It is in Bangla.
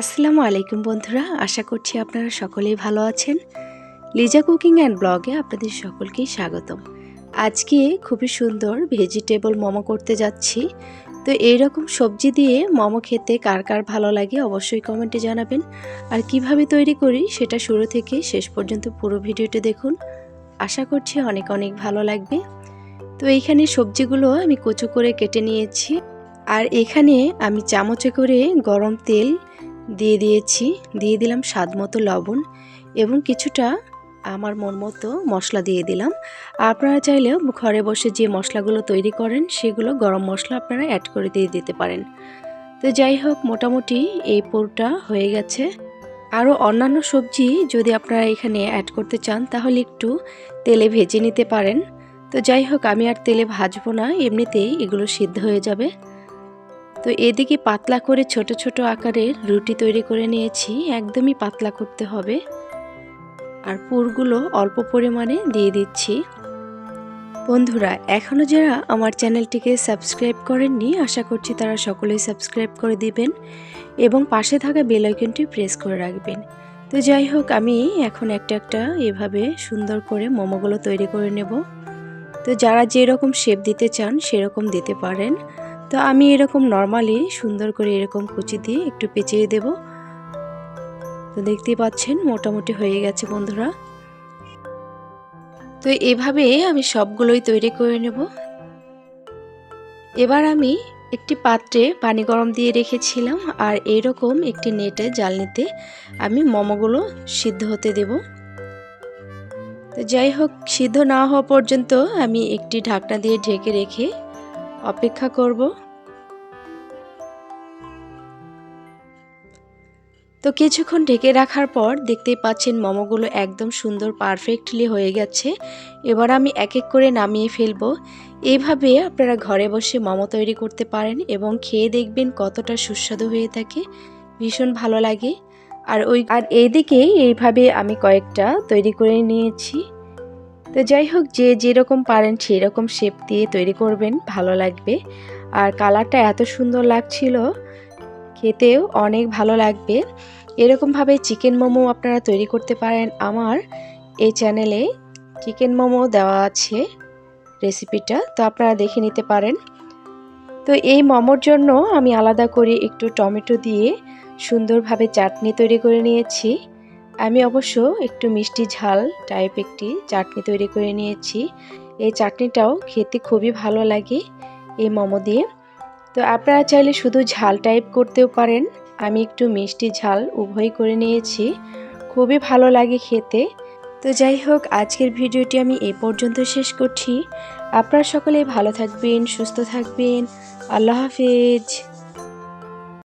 আসসালামু আলাইকুম বন্ধুরা, আশা করছি আপনারা সকলেই ভালো আছেন। লিজা কুকিং অ্যান্ড ব্লগে আপনাদের সকলকেই স্বাগতম। আজকে খুবই সুন্দর ভেজিটেবল মোমো করতে যাচ্ছি। তো এই রকম সবজি দিয়ে মোমো খেতে কার কার ভালো লাগে অবশ্যই কমেন্টে জানাবেন। আর কীভাবে তৈরি করি সেটা শুরু থেকে শেষ পর্যন্ত পুরো ভিডিওটি দেখুন। আশা করছি অনেক অনেক ভালো লাগবে। তো এইখানে সবজিগুলো আমি কচু করে কেটে নিয়েছি। আর এখানে আমি চামচে করে গরম তেল দিয়ে দিয়েছি, দিয়ে দিলাম স্বাদ মতো লবণ এবং কিছুটা আমার মন মতো মশলা দিয়ে দিলাম। আপনারা চাইলেও ঘরে বসে যে মশলাগুলো তৈরি করেন, সেগুলো গরম মশলা আপনারা অ্যাড করে দিয়ে দিতে পারেন। তো যাই হোক, মোটামুটি এই পোরটা হয়ে গেছে। আরও অন্যান্য সবজি যদি আপনারা এখানে অ্যাড করতে চান, তাহলে একটু তেলে ভেজে নিতে পারেন। তো যাই হোক, আমি আর তেলে ভাজবো না, এমনিতেই এগুলো সিদ্ধ হয়ে যাবে। তো এদিকে পাতলা করে ছোট ছোট আকারের রুটি তৈরি করে নিয়েছি, একদমই পাতলা করতে হবে। আর পুরগুলো অল্প পরিমাণে দিয়ে দিচ্ছি। বন্ধুরা এখনও যারা আমার চ্যানেলটিকে সাবস্ক্রাইব করেননি, আশা করছি তারা সকলেই সাবস্ক্রাইব করে দিবেন এবং পাশে থাকা বেলাইকনটি প্রেস করে রাখবেন। তো যাই হোক, আমি এখন একটা একটা এভাবে সুন্দর করে মোমোগুলো তৈরি করে নেব। তো যারা যেরকম শেপ দিতে চান, সেরকম দিতে পারেন। তো আমি এরকম নর্মালি সুন্দর করে এরকম কুচি দিয়ে একটু পেঁচিয়ে দেব। তো দেখতেই পাচ্ছেন, মোটামুটি হয়ে গেছে বন্ধুরা। তো এভাবে আমি সবগুলোই তৈরি করে নেব। এবার আমি একটি পাত্রে পানি গরম দিয়ে রেখেছিলাম আর এইরকম একটি নেটে জালনিতে আমি মোমোগুলো সিদ্ধ হতে দেব। তো যাই হোক, সিদ্ধ না হওয়া পর্যন্ত আমি একটি ঢাকনা দিয়ে ঢেকে রেখে অপেক্ষা করব। তো কিছুক্ষণ ঢেকে রাখার পর দেখতেই পাচ্ছেন মোমোগুলো একদম সুন্দর পারফেক্টলি হয়ে গেছে। এবার আমি এক এক করে নামিয়ে ফেলব। এইভাবে আপনারা ঘরে বসে মোমো তৈরি করতে পারেন এবং খেয়ে দেখবেন কতটা সুস্বাদু হয়ে থাকে। ভীষণ ভালো লাগে। আর ওই, আর এইদিকে এইভাবে আমি কয়েকটা তৈরি করে নিয়েছি। তো যাই হোক যে যেরকম পারেন সেই রকম শেপ দিয়ে তৈরি করবেন, ভালো লাগবে। আর কালারটা এত সুন্দর লাগছিল, খেতেও অনেক ভালো লাগবে। এরকমভাবে চিকেন মোমো আপনারা তৈরি করতে পারেন আমার এই চ্যানেলে। চিকেন মোমো দেওয়া আছে রেসিপিটা, তো আপনারা দেখে নিতে পারেন। তো এই মোমোর জন্য আমি আলাদা করে একটু টমেটো দিয়ে সুন্দরভাবে চাটনি তৈরি করে নিয়েছি। আমি অবশ্য একটু মিষ্টি ঝাল টাইপ একটি চাটনি তৈরি করে নিয়েছি। এই চাটনিটাও খেতে খুবই ভালো লাগে এই মোমো দিয়ে। তো আপনারা চাইলে শুধু ঝাল টাইপ করতেও পারেন। আমি একটু মিষ্টি ঝাল উভয় করে নিয়েছি। খুবই ভালো লাগে খেতে। তো যাই হোক, আজকের ভিডিওটি আমি এ পর্যন্ত শেষ করছি। আপনারা সকলে ভালো থাকবেন, সুস্থ থাকবেন। আল্লাহ হাফেজ।